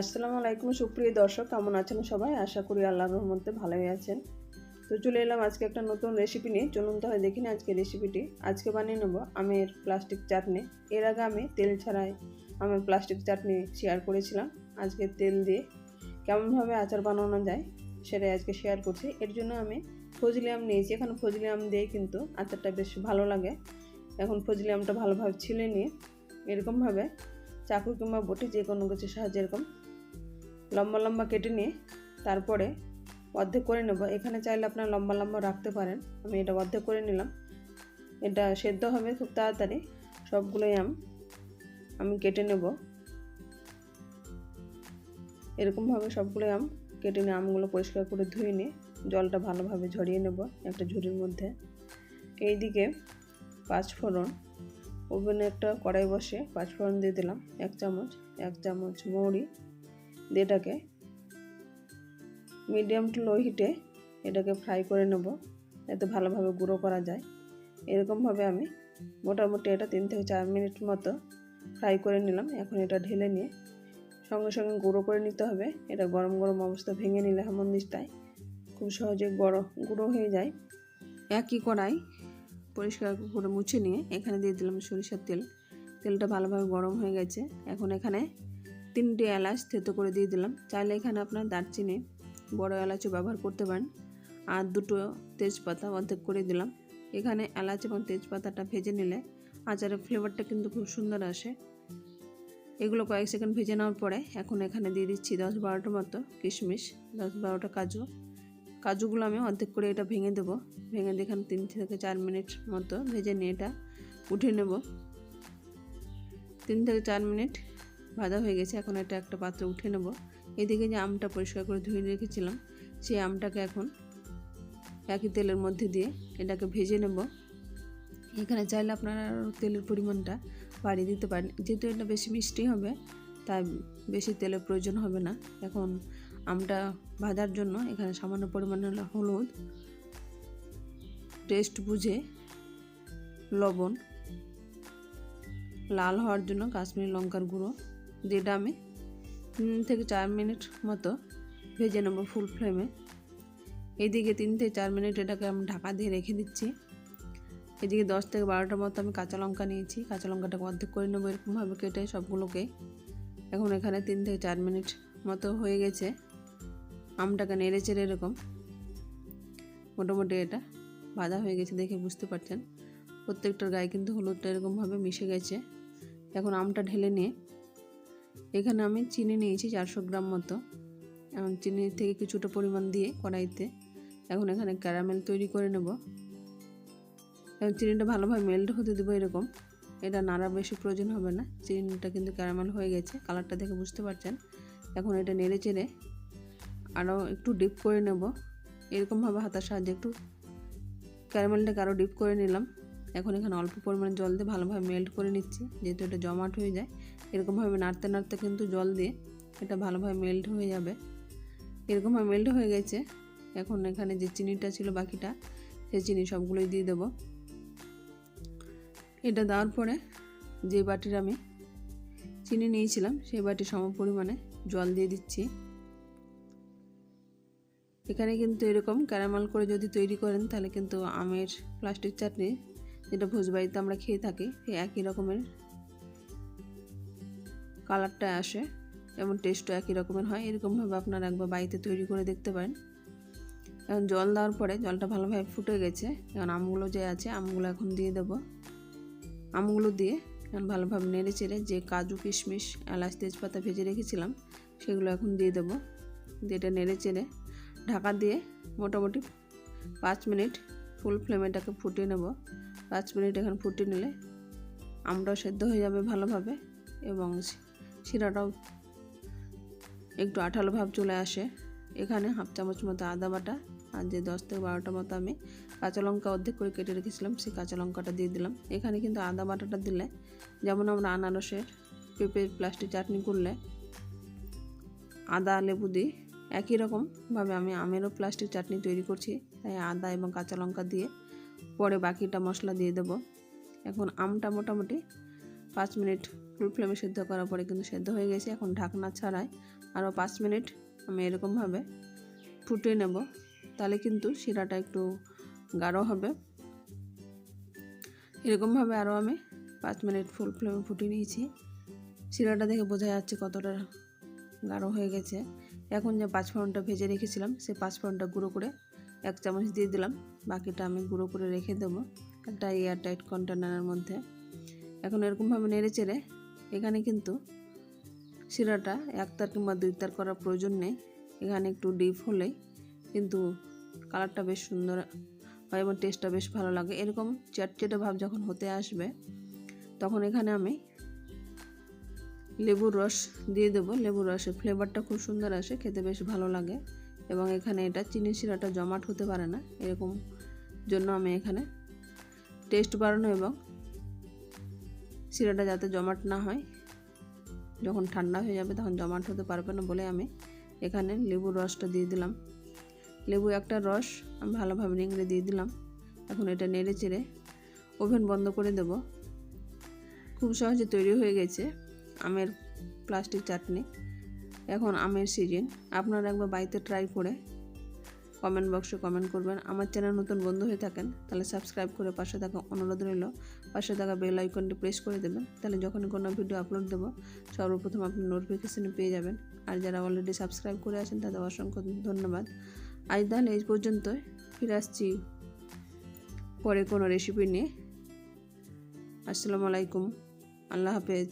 আসসালামু আলাইকুম, সুপ্রিয় দর্শক, কেমন আছেন সবাই? আশা করি আল্লাহর রহমতে ভালোই আছেন। তো চলে এলাম আজকে একটা নতুন রেসিপি নিয়ে। চলুন তাহলে দেখি না আজকে রেসিপিটি আজকে বানিয়ে নেব আমের প্লাস্টিক চাটনি। এর আগে আমি তেল ছাড়াই আমের প্লাস্টিক চাটনি শেয়ার করেছিলাম। আজকে তেল দিয়ে কেমনভাবে আচার বানানো যায় সেটাই আজকে শেয়ার করছি। এর জন্য আমি ফজলি আম নিয়েছি। এখন ফজলি আম দিয়ে কিন্তু আচারটা বেশ ভালো লাগে। এখন ফজলি আমটা ভালোভাবে ছিলে নিয়ে এরকমভাবে চাকু কিংবা বটি যে কোনো কিছুর সাহায্যে এরকম লম্বা লম্বা কেটে নিয়ে তারপরে অর্ধেক করে নেব। এখানে চাইলে আপনার লম্বা লম্বা রাখতে পারেন। আমি এটা অর্ধেক করে নিলাম। এটা সেদ্ধ হবে খুব তাড়াতাড়ি। সবগুলোই আম আমি কেটে নেব। এরকমভাবে সবগুলোই আম কেটে নিয়ে আমগুলো পরিষ্কার করে ধুয়ে নিয়ে জলটা ভালোভাবে ঝরিয়ে নেব একটা ঝুড়ির মধ্যে। এইদিকে পাঁচফোড়ন ওভেনে একটা কড়াই বসে পাঁচফোড়ন দিয়ে দিলাম। এক চামচ এক চামচ মৌরি। দিয়ে এটাকে মিডিয়াম টু লো হিটে এটাকে ফ্রাই করে নেব, যাতে ভালোভাবে গুঁড়ো করা যায়। এরকমভাবে আমি মোটামুটি এটা তিন থেকে চার মিনিট মতো ফ্রাই করে নিলাম। এখন এটা ঢেলে নিয়ে সঙ্গে সঙ্গে গুঁড়ো করে নিতে হবে। এটা গরম গরম অবস্থা ভেঙে নিলে দিসটায় খুব সহজে বড় গুঁড়ো হয়ে যায়। একই কড়াই পরিষ্কার করে মুছে নিয়ে এখানে দিয়ে দিলাম সরিষার তেল। তেলটা ভালোভাবে গরম হয়ে গেছে। এখন এখানে তিনটে এলাচ থেতো করে দিয়ে দিলাম। চাইলে এখানে আপনার দারচিনি, বড় এলাচও ব্যবহার করতে পারেন। আর দুটো তেজপাতা অর্ধেক করে দিলাম। এখানে এলাচ এবং তেজপাতাটা ভেজে নিলে আচারের ফ্লেভারটা কিন্তু খুব সুন্দর আসে। এগুলো কয়েক সেকেন্ড ভেজে নেওয়ার পরে এখন এখানে দিয়ে দিচ্ছি দশ বারোটার মতো কিশমিশ, দশ বারোটা কাজু। কাজুগুলো আমি অর্ধেক করে এটা ভেঙে দেবো। ভেঙে দিয়ে এখানে তিন থেকে চার মিনিট মতো ভেজে নিয়ে এটা উঠে নেব। তিন থেকে চার মিনিট ভাজা হয়ে গেছে। এখন এটা একটা পাত্রে উঠে নেব। এদিকে যে আমটা পরিষ্কার করে ধুয়ে রেখেছিলাম, সেই আমটাকে এখন একই তেলের মধ্যে দিয়ে এটাকে ভেজে নেব। এখানে চাইলে আপনারা তেলের পরিমাণটা বাড়িয়ে দিতে পারেন। যেহেতু এটা বেশি মিষ্টি হবে, তাই বেশি তেলের প্রয়োজন হবে না। এখন আমটা ভাজার জন্য এখানে সামান্য পরিমাণে হলুদ, টেস্ট বুঝে লবণ, লাল হওয়ার জন্য কাশ্মীরি লঙ্কার গুঁড়ো যেটা আমি তিন থেকে চার মিনিট মতো ভেজে নেব ফুল ফ্লেমে এইদিকে তিন থেকে চার মিনিট এটাকে আমি ঢাকা দিয়ে রেখে দিচ্ছি। এদিকে দশ থেকে বারোটার মতো আমি কাঁচা লঙ্কা নিয়েছি। কাঁচা লঙ্কাটাকে অর্ধেক করে নেব, এরকমভাবে কেটে সবগুলোকে। এখন এখানে তিন থেকে চার মিনিট মতো হয়ে গেছে। আমটাকে নেড়ে চেড়ে এরকম। মোটামুটি এটা ভাজা হয়ে গেছে দেখে বুঝতে পারছেন। প্রত্যেকটার গায়ে কিন্তু হলুদটা এরকমভাবে মিশে গেছে। এখন আমটা ঢেলে নিয়ে এখানে আমি চিনি নিয়েছি চারশো গ্রাম মতো। এখন চিনি থেকে কিছুটা পরিমাণ দিয়ে কড়াইতে এখন এখানে ক্যারামেল তৈরি করে নেব। এখন চিনিটা ভালোভাবে মেল্ট হতে দেবো এরকম। এটা নাড়া বেশি প্রয়োজন হবে না। চিনিটা কিন্তু ক্যারামেল হয়ে গেছে। কালারটা দেখে বুঝতে পারছেন। এখন এটা নেড়ে চেড়ে আরও একটু ডিপ করে নেব। এরকমভাবে হাতার সাহায্যে একটু ক্যারামেলটাকে আরও ডিপ করে নিলাম। এখন এখানে অল্প পরিমাণে জল দিয়ে ভালোভাবে মেল্ট করে নিচ্ছি। যেহেতু এটা জমাট হয়ে যায় এরকমভাবে নাড়তে নাড়তে কিন্তু জল দিয়ে এটা ভালোভাবে মেল্ট হয়ে যাবে। এরকমভাবে মেল্ট হয়ে গেছে। এখন এখানে যে চিনিটা ছিল বাকিটা, সেই চিনি সবগুলোই দিয়ে দেব। এটা দেওয়ার পরে যে বাটির আমি চিনি নিয়েছিলাম, সেই বাটি সম পরিমাণে জল দিয়ে দিচ্ছি। এখানে কিন্তু এরকম ক্যারামেল করে যদি তৈরি করেন, তাহলে কিন্তু আমের প্লাস্টিক চাটনি, যেটা ভোজবাড়িতে আমরা খেয়ে থাকি, সেই একই রকমের কালারটা আসে এবং টেস্টও একই রকমের হয়। এরকমভাবে আপনারা একবার বাড়িতে তৈরি করে দেখতে পারেন। এখন জল দেওয়ার পরে জলটা ভালোভাবে ফুটে গেছে। এখন আমগুলো যে আছে, আমগুলো এখন দিয়ে দেব। আমগুলো দিয়ে এখন ভালোভাবে নেড়ে চেড়ে যে কাজু, কিশমিশ, এলাচ, তেজপাতা ভেজে রেখেছিলাম, সেগুলো এখন দিয়ে দেবো। দিয়ে এটা নেড়ে চেড়ে ঢাকা দিয়ে মোটামুটি পাঁচ মিনিট ফুল ফ্লেমেটাকে ফুটিয়ে নেব। পাঁচ মিনিট এখন ফুটিয়ে নিলে আমটাও সেদ্ধ হয়ে যাবে ভালোভাবে এবং শিরাটাও একটু আঠালো ভাব চলে আসে। এখানে হাফ চামচ মতো আদা বাটা আর যে দশ থেকে বারোটা মতো আমি কাঁচা লঙ্কা অর্ধেক করে কেটে রেখেছিলাম, সেই কাঁচা লঙ্কাটা দিয়ে দিলাম। এখানে কিন্তু আদা বাটাটা দিলে, যেমন আমরা আনারসের পেঁপে প্লাস্টিক চাটনি করলে আদা, লেবু দিই, একই রকমভাবে আমি আমেরও প্লাস্টিক চাটনি তৈরি করছি। তাই আদা এবং কাঁচা লঙ্কা দিয়ে পরে বাকিটা মশলা দিয়ে দেব। এখন আমটা মোটামুটি পাঁচ মিনিট ফ্লেমে সেদ্ধ করার পরে কিন্তু সেদ্ধ হয়ে গেছে। এখন ঢাকনা ছাড়াই আরও পাঁচ মিনিট আমি এরকমভাবে ফুটিয়ে নেব। তাহলে কিন্তু শিরাটা একটু গাঢ় হবে। এরকমভাবে আরও আমি পাঁচ মিনিট ফুল ফ্লেমে ফুটিয়ে নিয়েছি। শিরাটা দেখে বোঝা যাচ্ছে কতটা গাঢ় হয়ে গেছে। এখন যে পাঁচ পাঁচফোড়নটা ভেজে রেখেছিলাম সেই পাঁচফোড়নটা গুঁড়ো করে এক চামচ দিয়ে দিলাম। বাকিটা আমি গুঁড়ো করে রেখে দেবো একটা এয়ার টাইট কন্টেনারের মধ্যে। এখন এরকমভাবে নেড়ে চেড়ে এখানে কিন্তু শিরাটা একতার কিংবা দুই তার করার প্রয়োজন নেই। এখানে একটু ডিপ হলেই কিন্তু কালারটা বেশ সুন্দর হয় এবং টেস্টটা বেশ ভালো লাগে। এরকম চেটচেটে ভাব যখন হতে আসবে, তখন এখানে আমি লেবুর রস দিয়ে দেবো। লেবুর রসের ফ্লেভারটা খুব সুন্দর আসে, খেতে বেশ ভালো লাগে এবং এখানে এটা চিনি শিরাটা জমাট হতে পারে না। এরকম জন্য আমি এখানে টেস্ট বাড়ানো এবং শিরাটা যাতে জমাট না হয়। যখন ঠান্ডা হয়ে যাবে তখন জমাট হতে পারবে না বলে আমি এখানে লেবুর রসটা দিয়ে দিলাম। লেবু একটা রস আমি ভালোভাবে নিংড়ে দিয়ে দিলাম। এখন এটা নেড়ে চেড়ে ওভেন বন্ধ করে দেব। খুব সহজে তৈরি হয়ে গেছে আমের প্লাস্টিক চাটনি। এখন আমের সিজন। আপনারা একবার বাড়িতে ট্রাই করে কমেন্ট বক্সে কমেন্ট করবেন। আমার চ্যানেল নতুন বন্ধু হয়ে থাকেন, তাহলে সাবস্ক্রাইব করে পাশে থাকা অনুরোধ রইল। পাশে থাকা বেল আইকনটি প্রেস করে দেবেন, তাহলে যখন কোনো ভিডিও আপলোড দেবো, সর্বপ্রথম আপনি নোটিফিকেশানে পেয়ে যাবেন। আর যারা অলরেডি সাবস্ক্রাইব করে আছেন, তাদের অসংখ্য ধন্যবাদ। আজ তাহলে এই পর্যন্ত ফিরে আসছি পরে কোনো রেসিপি নিয়ে। আসসালামু আলাইকুম, আল্লাহ হাফেজ।